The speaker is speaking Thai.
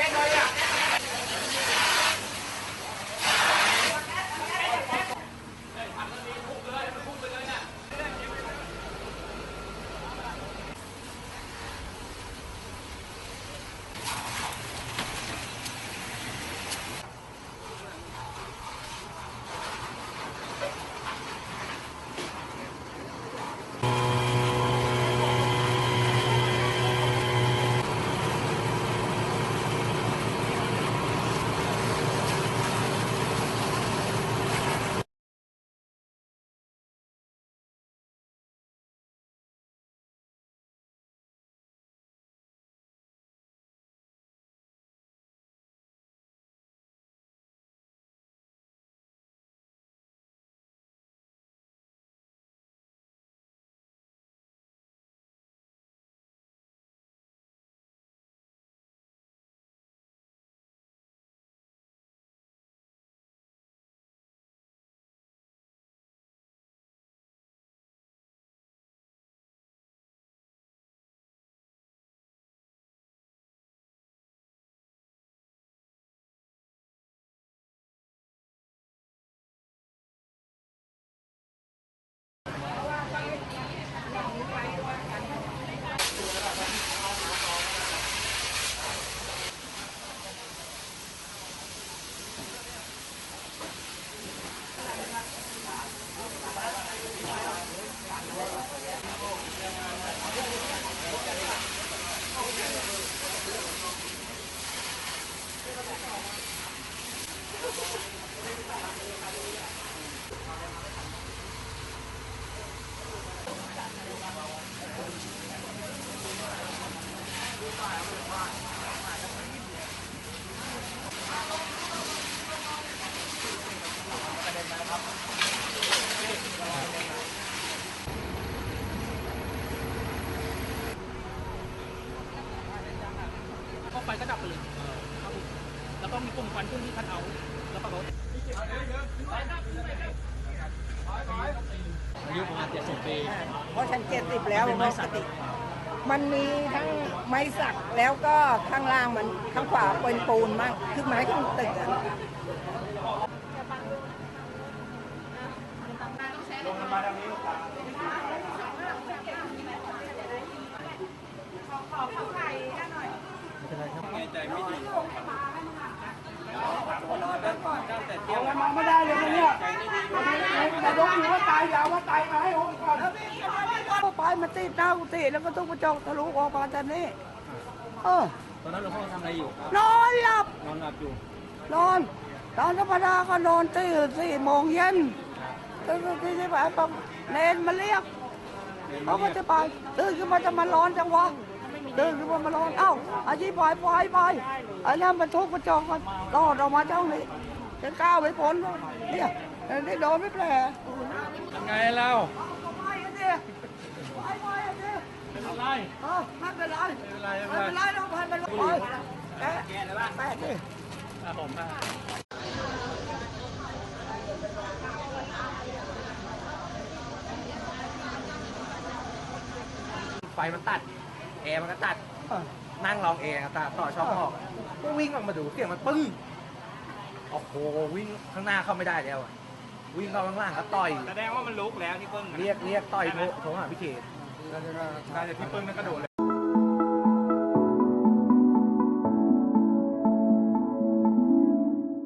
ก็ ไฟก็ดับไปเลยครับผมแล้วก็มีกลุ่มควันขึ้นที่คันเอาแล้วก็รถอายุประมาณ70ปีเพราะฉันเจ็ดสิบแล้วเป็นไม้สักติ มันมีทั้งไม้สักแล้วก็ข้างล่างมันข้างขวาเป็นปูนมั่งคือไม้ข้างตึกอะไม่ได้เลยนะเนี่ยแต่ยกอยู่ ว่าตายยาวว่าตายมาให้ผมก่อนก็ไปมันติดหน้ากุฏิแล้วก็ตู้กระจกทะลุออกมาจากนี่เออตอนนั้นหลวงพ่อทำอะไรอยู่นอนหลับนอนหลับอยู่นอนตอนธรรมดาก็นอนตื่นสี่โมงเย็นตื่นที่ที่ไปปั๊บเนนมาเรียกเขาก็จะไปตื่นขึ้นมาจะมาร้อนจังวะตื่นขึ้นมามาร้อนเอ้าอาชีพไปไปไปไอ้นั่นมันทุบกระจกมันรอดออกมาเจ้านี้จะก้าวไปพ้นเนี่ยได้โดนไม่แผล มมากไฟมันตัดแอร์มันก็ตัด นั่งลองแอร์ตาต่อช่องออกก็วิ่งออกมาดูเสียงมันปึ้งโอ้โหวิ่งข้างหน้าเข้าไม่ได้แล้ววิ่งเข้าข้างล่างก็ต่อย แสดงว่ามันลุกแล้วที่เปิ้ลเรียกเรียกต่อยโทรหาพิเขษน่าจะพี่เปิ้ลนั่นกระโดดเลย